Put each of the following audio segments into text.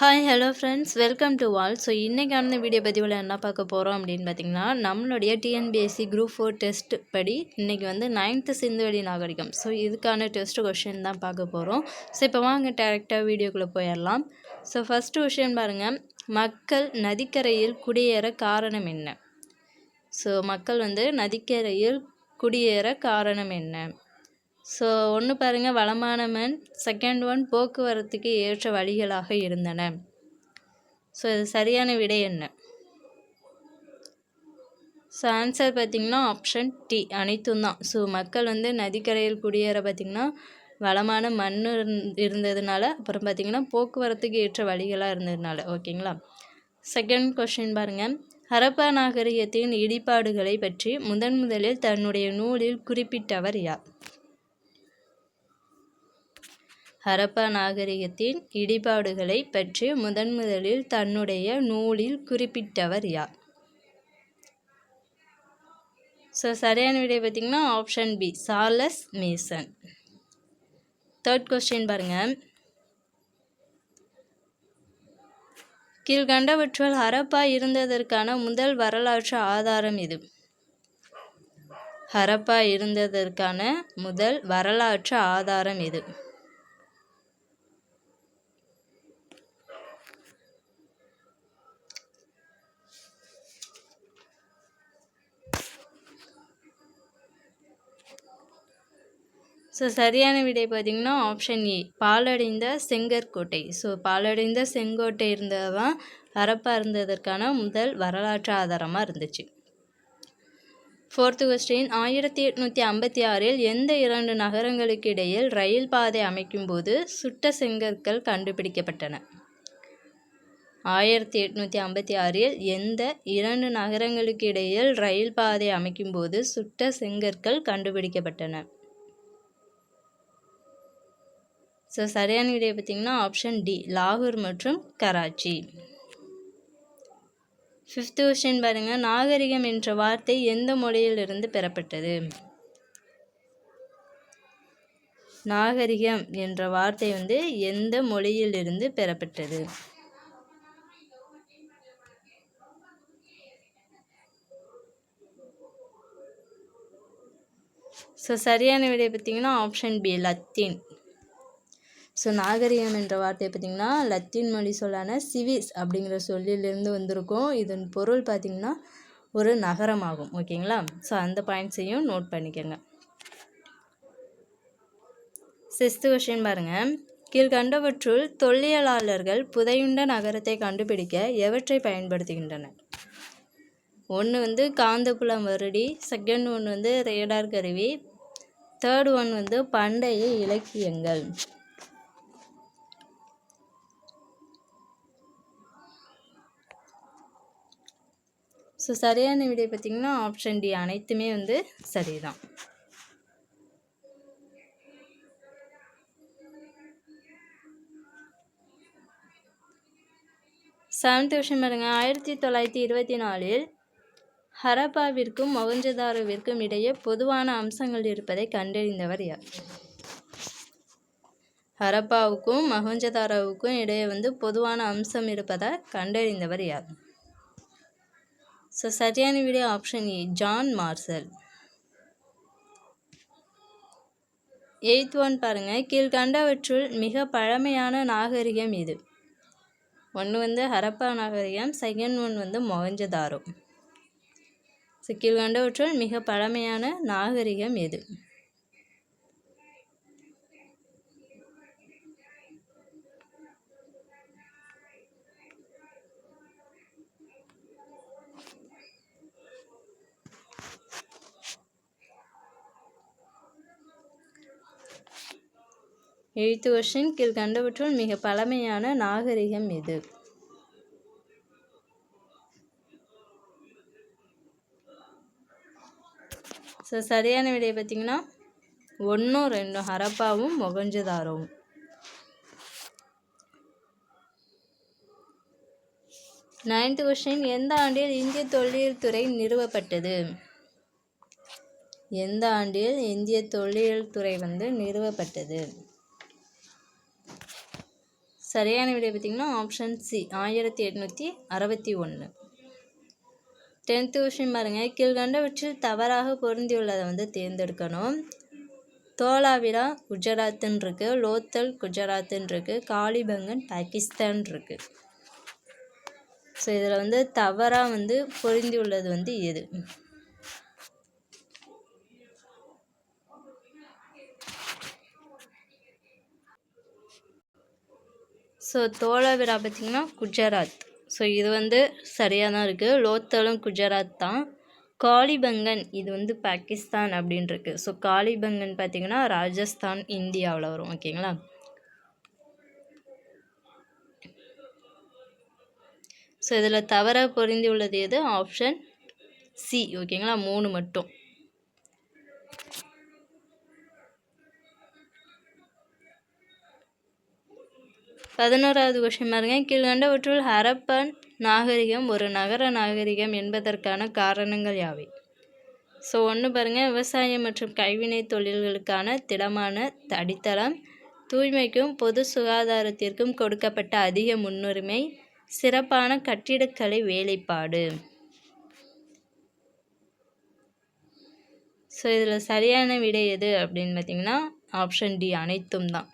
Hi hello friends welcome to wall so இன்றைக்கான video பதிவில் என்ன பார்க்க போகிறோம் அப்படின்னு பார்த்தீங்கன்னா நம்மளுடைய டிஎன்பிஎஸ்சி குரூப் ஃபோர் டெஸ்ட் படி இன்றைக்கி வந்து நைன்த்து சிந்துவெளி நாகரிகம். ஸோ இதுக்கான டெஸ்ட் கொஷின் தான் பார்க்க போகிறோம் ஸோ இப்போ வாங்க டேரெக்டாக வீடியோக்குள்ளே போயிடலாம். ஸோ ஃபஸ்ட்டு கொஷின் பாருங்கள் மக்கள் நதிக்கரையில் குடியேற காரணம் என்ன? ஸோ மக்கள் வந்து நதிக்கரையில் குடியேற காரணம் என்ன? ஸோ ஒன்று பாருங்கள் வளமான மண் செகண்ட் ஒன் போக்குவரத்துக்கு ஏற்ற வழிகளாக இருந்தன. ஸோ இது சரியான விடை என்ன? ஸோ ஆன்சர் பார்த்திங்கன்னா ஆப்ஷன் டி அனைத்தும் தான். ஸோ மக்கள் வந்து நதிக்கரையில் குடியேற பார்த்திங்கன்னா வளமான மண் இருந்ததுனால அப்புறம் பார்த்திங்கன்னா போக்குவரத்துக்கு ஏற்ற வழிகளாக இருந்ததுனால. ஓகேங்களா செகண்ட் கொஷின் பாருங்கள் ஹரப்பா நாகரிகத்தின் இடிபாடுகளை பற்றி முதன் முதலில் தன்னுடைய நூலில் குறிப்பிட்டவர் யார்? ஹரப்பா நாகரிகத்தின் இடிபாடுகளை பற்றி முதன் முதலில் தன்னுடைய நூலில் குறிப்பிட்டவர் யார்? ஸோ சரியான விடை பார்த்திங்கன்னா option B Charles Masson third question பாருங்கள் கீழ்கண்டவற்றுள் ஹரப்பா இருந்ததற்கான முதல் வரலாற்று ஆதாரம் இது ஹரப்பா இருந்ததற்கான முதல் வரலாற்று ஆதாரம் இது ஸோ சரியான விடை பார்த்திங்கன்னா ஆப்ஷன் ஏ பாலடைந்த செங்கற்கோட்டை. ஸோ பாலடைந்த செங்கோட்டை இருந்ததான் ஹரப்பா இருந்ததற்கான முதல் வரலாற்று ஆதாரமாக இருந்துச்சு. ஃபோர்த்து கொஸ்டின் ஆயிரத்தி எட்நூற்றி ஐம்பத்தி ஆறில் எந்த இரண்டு நகரங்களுக்கு இடையில் ரயில் பாதை அமைக்கும்போது சுட்ட செங்கற்கள் கண்டுபிடிக்கப்பட்டன? ஆயிரத்தி எட்நூற்றி ஐம்பத்தி ஆறில் எந்த இரண்டு நகரங்களுக்கு இடையில் ரயில் பாதை அமைக்கும்போது சுட்ட செங்கற்கள் கண்டுபிடிக்கப்பட்டன? ஸோ சரியான விடை பார்த்திங்கன்னா ஆப்ஷன் டி லாகூர் மற்றும் கராச்சி ஃபிஃப்த் கொஸ்டின் பாருங்கள் நாகரிகம் என்ற வார்த்தை எந்த மொழியிலிருந்து பெறப்பட்டது? நாகரிகம் என்ற வார்த்தை வந்து எந்த மொழியிலிருந்து பெறப்பட்டது? ஸோ சரியான விடை பார்த்திங்கன்னா ஆப்ஷன் பி லத்தீன் ஸோ நாகரிகம் என்ற வார்த்தையை பார்த்திங்கன்னா லத்தீன் மொழி சொல்லான சிவிஸ் அப்படிங்கிற சொல்லிலிருந்து வந்திருக்கும். இதன் பொருள் பார்த்திங்கன்னா ஒரு நகரமாகும். ஓகேங்களா? ஸோ அந்த பாயிண்ட்ஸையும் நோட் பண்ணிக்கோங்க. சிக்ஸ்த்து கொஷின் பாருங்கள் கீழ்கண்டவற்றுள் தொல்லியலாளர்கள் புதையுண்ட நகரத்தை கண்டுபிடிக்க எவற்றை பயன்படுத்துகின்றனர்? ஒன்று வந்து காந்தப்புலம் வருடி செகண்ட் ஒன் வந்து ரேடார் கருவி தேர்ட் ஒன் வந்து பண்டைய இலக்கியங்கள். ஸோ சரியான விடை பார்த்திங்கன்னா ஆப்ஷன் டி அனைத்துமே வந்து சரிதான். செவன்த் விஷயம் பாருங்கள் ஆயிரத்தி தொள்ளாயிரத்தி இருபத்தி நாலில் ஹரப்பாவிற்கும் மொகஞ்சதாரோவிற்கும் இடையே பொதுவான அம்சங்கள் இருப்பதை கண்டறிந்தவர் யார்? ஹரப்பாவுக்கும் மொகஞ்சதாரோவுக்கும் இடையே வந்து பொதுவான அம்சம் இருப்பதை கண்டறிந்தவர் யார்? ஸோ சரியான video option A John Marshall eighth one பாருங்கள் கீழ்கண்டவற்றுள் மிக பழமையான நாகரிகம் இது. ஒன்று வந்து ஹரப்பா நாகரிகம். செகண்ட் ஒன் வந்து மொகஞ்சதாரோ. ஸோ கீழ்கண்டவற்றுள் மிக பழமையான நாகரிகம் எது எழுத்து வருஷன் கீழ்கண்டவற்றுள் மிக பழமையான நாகரிகம் எது ஸோ சரியான விடையை பார்த்தீங்கன்னா ஒன்றும் ரெண்டும் ஹரப்பாவும் மொகஞ்சதாரவும் நைன்த் கொஸ்டின் எந்த ஆண்டில் இந்திய தொல்லியல் துறை நிறுவப்பட்டது? எந்த ஆண்டில் இந்திய தொல்லியல் துறை வந்து நிறுவப்பட்டது? சரியான விடை பார்த்திங்கன்னா ஆப்ஷன் சி ஆயிரத்தி எட்நூற்றி அறுபத்தி ஒன்று டென்த்து கொஷின் பாருங்கள் கீழ்கண்டவற்றில் தவறாக பொருந்தியுள்ளதை வந்து தேர்ந்தெடுக்கணும். தோலாவிரா குஜராத்துன்னு இருக்குது லோத்தல் குஜராத்துன்னு இருக்குது காளிபங்கன் பாகிஸ்தான் இருக்குது ஸோ இதில் வந்து தவறாக வந்து பொருந்தியுள்ளது வந்து எது? ஸோ தோலாவிரா பார்த்திங்கன்னா குஜராத். ஸோ இது வந்து சரியாக தான் இருக்குது லோத்தலும் குஜராத் தான். காளிபங்கன் இது வந்து பாகிஸ்தான் அப்படின்ருக்கு ஸோ காளிபங்கன் பார்த்திங்கன்னா ராஜஸ்தான் இந்தியாவில் வரும். ஓகேங்களா ஸோ இதில் தவற பொருந்தி உள்ளது எது ஆப்ஷன் சி ஓகேங்களா மூணு மட்டும். பதினோராவது கொஷின் பாருங்க. கீழ்கண்டவற்றுள் ஹரப்பன் நாகரிகம் ஒரு நகர நாகரிகம் என்பதற்கான காரணங்கள் யாவை? ஸோ ஒன்று பாருங்கள் விவசாயம் மற்றும் கைவினை தொழில்களுக்கான திடமான அடித்தளம் தூய்மைக்கும் பொது சுகாதாரத்திற்கும் கொடுக்கப்பட்ட அதிக முன்னுரிமை சிறப்பான கட்டிடக்கலை வேலைப்பாடு. ஸோ இதில் சரியான விடை எது அப்படின்னு பார்த்தீங்கன்னா ஆப்ஷன் டி அனைத்தும் தான்.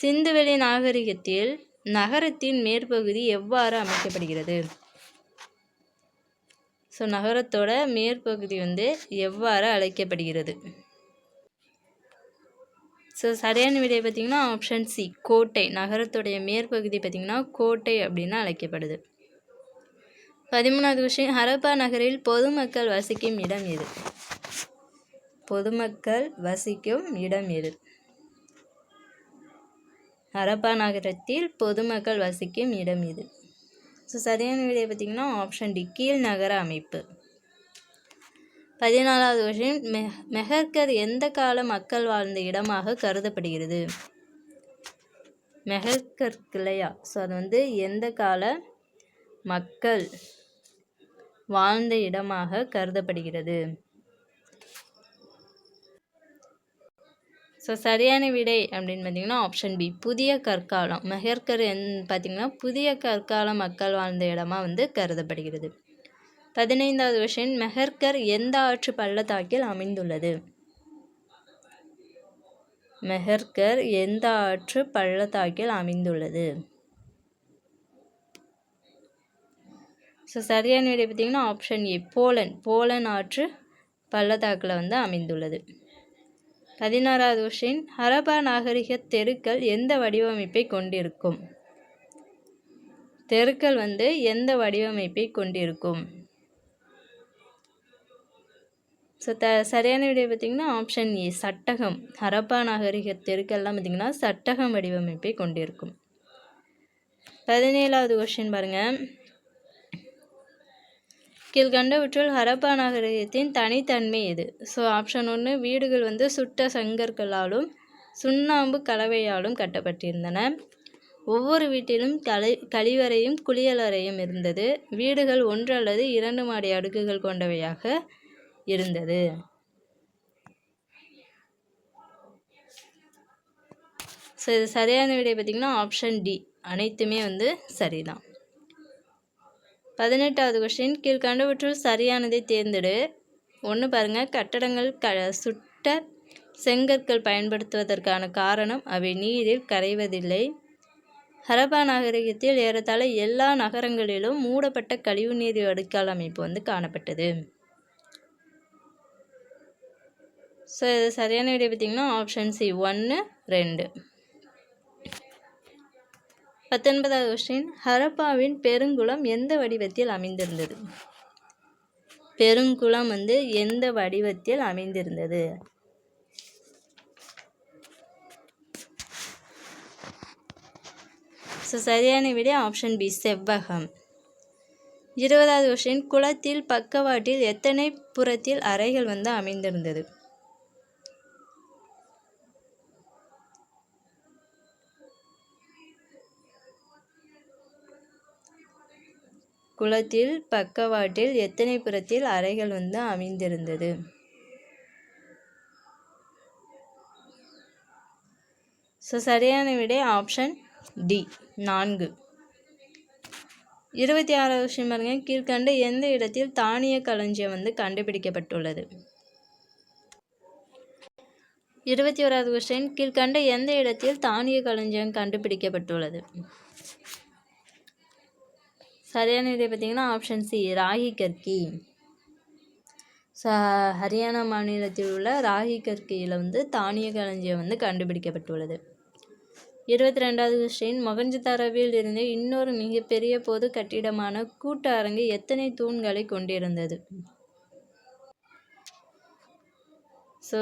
சிந்துவெளி நாகரிகத்தில் நகரத்தின் மேற்பகுதி எவ்வாறு அமைக்கப்படுகிறது? ஸோ நகரத்தோட மேற்பகுதி வந்து எவ்வாறு அழைக்கப்படுகிறது? ஸோ சரியான விடை பார்த்திங்கன்னா ஆப்ஷன் சி கோட்டை. நகரத்துடைய மேற்பகுதி பார்த்திங்கன்னா கோட்டை அப்படின்னு அழைக்கப்படுது. பதிமூணாவது விஷயம் ஹரப்பா நகரில் பொதுமக்கள் வசிக்கும் இடம் எது? பொதுமக்கள் வசிக்கும் இடம் எது? ஹரப்பா நகரத்தில் பொதுமக்கள் வசிக்கும் இடம் இது. ஸோ சரியான விடையை பார்த்திங்கன்னா ஆப்ஷன் டி கீழ் நகர அமைப்பு. பதினாலாவது வருஷம் மெ மெஹர்கர் எந்த கால மக்கள் வாழ்ந்த இடமாக கருதப்படுகிறது? மெஹர்கர் கிளையா. ஸோ அது வந்து எந்த கால மக்கள் வாழ்ந்த இடமாக கருதப்படுகிறது? ஸோ சரியான விடை அப்படின்னு பார்த்தீங்கன்னா ஆப்ஷன் பி புதிய கற்காலம். மெஹர்கர் என் பார்த்திங்கன்னா புதிய கற்கால மக்கள் வாழ்ந்த இடமா வந்து கருதப்படுகிறது. பதினைந்தாவது விஷயம் மெஹர்கர் எந்த ஆற்று பள்ளத்தாக்கில் அமைந்துள்ளது? மெஹர்கர் எந்த ஆற்று பள்ளத்தாக்கில் அமைந்துள்ளது? ஸோ சரியான விடை பார்த்திங்கன்னா ஆப்ஷன் ஏ போலன். போலன் ஆற்று பள்ளத்தாக்கில் வந்து அமைந்துள்ளது. பதினாறாவது கொஷின் ஹரப்பா நாகரிக தெருக்கள் எந்த வடிவமைப்பை கொண்டிருக்கும்? தெருக்கள் வந்து எந்த வடிவமைப்பை கொண்டிருக்கும்? ஸோ த சரியான விடை பார்த்திங்கன்னா ஆப்ஷன் ஏ சட்டகம். ஹரப்பா நாகரிக தெருக்கள்லாம் பார்த்திங்கன்னா சட்டகம் வடிவமைப்பை கொண்டிருக்கும். பதினேழாவது கொஷின் பாருங்கள் கீழ்கண்டவற்றுள் ஹரப்பா நாகரிகத்தின் தனித்தன்மை எது? ஸோ ஆப்ஷன் ஒன்று வீடுகள் வந்து சுட்ட சங்கர்களாலும் சுண்ணாம்பு கலவையாலும் கட்டப்பட்டிருந்தன. ஒவ்வொரு வீட்டிலும் கலை கழிவறையும் குளியலறையும் இருந்தது. வீடுகள் ஒன்று அல்லது இரண்டு மாடி அடுக்குகள் கொண்டவையாக இருந்தது. ஸோ இது சரியான விடை பார்த்திங்கன்னா ஆப்ஷன் டி அனைத்துமே வந்து சரிதான். பதினெட்டாவது கொஸ்டின் கீழ்கண்டவற்றுள் சரியானதை தேர்ந்தெடு. ஒன்று பாருங்கள் கட்டடங்கள் க சுட்ட செங்கற்கள் பயன்படுத்துவதற்கான காரணம் அவை நீரில் கரைவதில்லை. ஹரப்பா நாகரிகத்தில் ஏறத்தாழ எல்லா நகரங்களிலும் மூடப்பட்ட கழிவுநீர் வடிகால் அமைப்பு வந்து காணப்பட்டது. ஸோ இது சரியான விடை பார்த்திங்கன்னா ஆப்ஷன் சி ஒன்று ரெண்டு. பத்தொன்பதாவது கொஸ்டின் ஹரப்பாவின் பெருங்குளம் எந்த வடிவத்தில் அமைந்திருந்தது? பெருங்குளம் வந்து எந்த வடிவத்தில் அமைந்திருந்தது? ஸோ சரியான விட ஆப்ஷன் பி செவ்வகம். இருபதாவது கொஸ்டின் குளத்தில் பக்கவாட்டில் எத்தனை புறத்தில் அறைகள் வந்து அமைந்திருந்தது? குளத்தில் பக்கவாட்டில் எத்தனை புறத்தில் அறைகள் வந்து அமைந்திருந்தது? ஸோ சரியான விடை ஆப்ஷன் டி நான்கு. இருபத்தி ஆறாவது விஷயம் பாருங்க. கீழ்கண்ட எந்த இடத்தில் தானிய களஞ்சியம் வந்து கண்டுபிடிக்கப்பட்டுள்ளது? இருபத்தி ஓராவது கொஸ்டின் கீழ்கண்ட எந்த இடத்தில் தானிய களஞ்சியம் கண்டுபிடிக்கப்பட்டுள்ளது? சரியான விடை பார்த்தீங்கன்னா ஆப்ஷன் சி ராகி கற்கி. ச ஹரியானா மாநிலத்தில் உள்ள ராகி கற்கியில் வந்து தானிய களஞ்சியம் வந்து கண்டுபிடிக்கப்பட்டுள்ளது. இருபத்தி ரெண்டாவது கொஸ்டின் தரவில் இருந்து இன்னொரு மிகப்பெரிய பொது கட்டிடமான கூட்ட அரங்கு எத்தனை தூண்களை கொண்டிருந்தது? ஸோ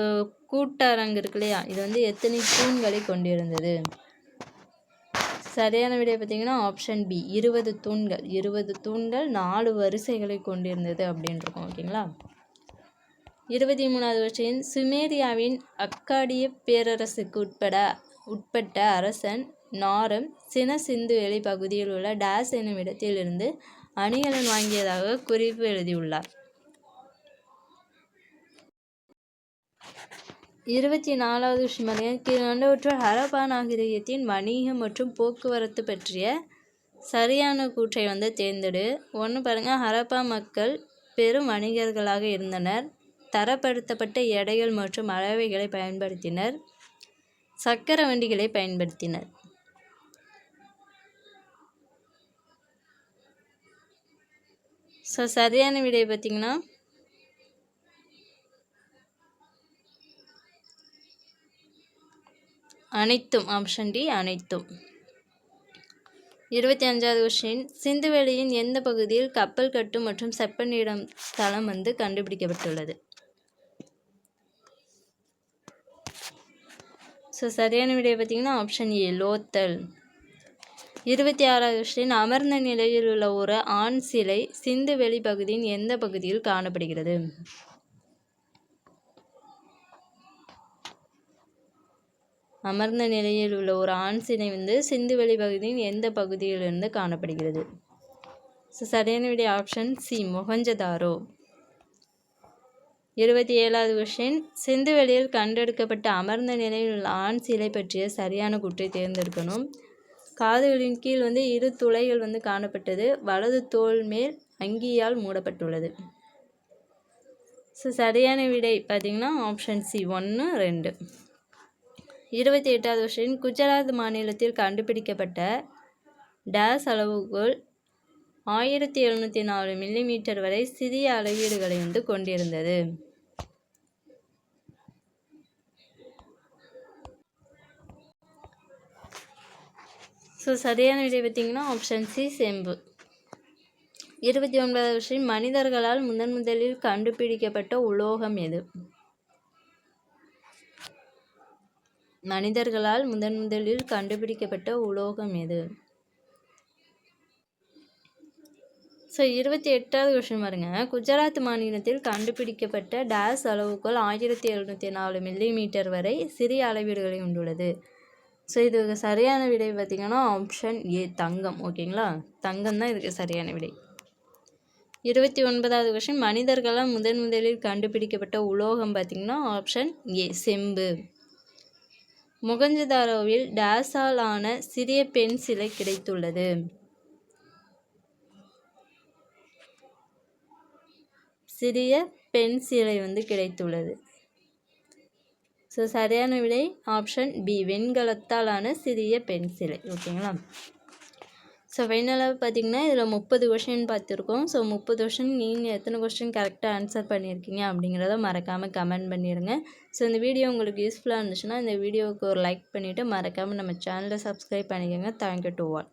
கூட்ட அரங்கு இருக்கு இல்லையா? இது வந்து எத்தனை தூண்களை கொண்டிருந்தது? சரியான விடை பார்த்தீங்கன்னா ஆப்ஷன் பி இருபது தூண்கள் இருபது தூண்கள் நாலு வரிசைகளை கொண்டிருந்தது அப்படின்ட்டுருக்கோம் ஓகேங்களா? இருபத்தி மூணாவது வருஷம் சுமேரியாவின் அக்காடிய பேரரசுக்கு உட்பட உட்பட்ட அரசன் நாரம் சின சிந்துவெளி பகுதியில் உள்ள டேஸ் என்னும் இடத்திலிருந்து அணிகலன் வாங்கியதாக குறிப்பு எழுதியுள்ளார். இருபத்தி நாலாவது விஷயம் கீழ்கண்டவற்றுள் ஹரப்பா நாகரிகத்தின் வணிகம் மற்றும் போக்குவரத்து பற்றிய சரியான கூற்றை வந்து தேர்ந்தெடு. ஒன்று பாருங்கள் ஹரப்பா மக்கள் பெரும் வணிகர்களாக இருந்தனர். தரப்படுத்தப்பட்ட எடைகள் மற்றும் அளவைகளை பயன்படுத்தினர். சக்கர வண்டிகளை பயன்படுத்தினர். ஸோ சரியான விடை பார்த்திங்கன்னா அனைத்தும் ஆப்ஷன் டி அனைத்தும். இருபத்தி அஞ்சாவது கொஸ்டின் சிந்துவெளியின் எந்த பகுதியில் கப்பல் கட்டு மற்றும் செப்பனிடம் ஸ்தலம் வந்து கண்டுபிடிக்கப்பட்டுள்ளது? ஸோ சரியான விடையை பார்த்தீங்கன்னா ஆப்ஷன் ஏ லோத்தல். இருபத்தி ஆறாவது கொஸ்டின் அமர்ந்த நிலையில் உள்ள ஒரு ஆண் சிலை சிந்துவெளி பகுதியின் எந்த பகுதியில் காணப்படுகிறது? அமர்ந்த நிலையில் உள்ள ஒரு ஆண் சினை வந்து சிந்துவெளி பகுதியின் எந்த பகுதியிலிருந்து காணப்படுகிறது? ஸோ சரியான விட ஆப்ஷன் சி மொஹஞ்சதாரோ இருபத்தி ஏழாவது கொஷின் சிந்துவெளியில் கண்டெடுக்கப்பட்ட அமர்ந்த நிலையில் உள்ள ஆண் சிலை பற்றிய சரியான குற்றை தேர்ந்தெடுக்கணும். காதுகளின் கீழ் வந்து இரு துளைகள் வந்து காணப்பட்டது. வலது தோல் மேல் அங்கியால் மூடப்பட்டுள்ளது. ஸோ சரியான விடை பார்த்திங்கன்னா ஆப்ஷன் சி ஒன்று ரெண்டு. இருபத்தி எட்டாவது வருஷம் குஜராத் மாநிலத்தில் கண்டுபிடிக்கப்பட்ட டேஸ் அளவுகோல் ஆயிரத்தி எழுநூற்றி நாலு மில்லிமீட்டர் வரை சிறிய அளவீடுகளை வந்து கொண்டிருந்தது. ஸோ சரியான விடை பார்த்தீங்கன்னா ஆப்ஷன் சி செம்பு. இருபத்தி ஒன்பதாவது வருஷம் மனிதர்களால் முதன் முதலில் கண்டுபிடிக்கப்பட்ட உலோகம் எது? மனிதர்களால் முதன் முதலில் கண்டுபிடிக்கப்பட்ட உலோகம் எது? ஸோ இருபத்தி எட்டாவது கொஷின் பாருங்க. குஜராத் மாநிலத்தில் கண்டுபிடிக்கப்பட்ட டேஸ் அளவுக்குள் ஆயிரத்தி எழுநூற்றி நாலு மில்லி மீட்டர் வரை சிறிய அளவீடுகளை உண்டுள்ளது ஸோ இதுக்கு சரியான விடை பார்த்திங்கன்னா ஆப்ஷன் ஏ தங்கம். ஓகேங்களா தங்கம் தான் இதுக்கு சரியான விடை. இருபத்தி ஒன்பதாவது கொஷின் மனிதர்களால் முதன் முதலில் கண்டுபிடிக்கப்பட்ட உலோகம் பார்த்திங்கன்னா ஆப்ஷன் ஏ செம்பு. முகஞ்சதாரோவில் டேஸால் ஆன சிறிய பெண் சிலை கிடைத்துள்ளது. சிறிய பெண் சிலை வந்து கிடைத்துள்ளது. ஸோ சரியான விடை ஆப்ஷன் பி வெண்கலத்தால் ஆன சிறிய பெண் சிலை. ஓகேங்களா ஸோ ஃபைனலாக பார்த்தீங்கன்னா இதில் முப்பது கொஷின் பார்த்துருக்கோம் ஸோ முப்பது கொஷின் நீங்கள் எத்தனை கொஷின் கரெக்டாக ஆன்சர் பண்ணியிருக்கீங்க அப்படிங்கிறத மறக்காமல் கமெண்ட் பண்ணிடுங்க ஸோ இந்த வீடியோ உங்களுக்கு யூஸ்ஃபுல்லாக இருந்துச்சுன்னா இந்த வீடியோவுக்கு ஒரு லைக் பண்ணிவிட்டு மறக்காமல் நம்ம சேனலை சப்ஸ்கிரைப் பண்ணிக்கோங்க. Thank you to all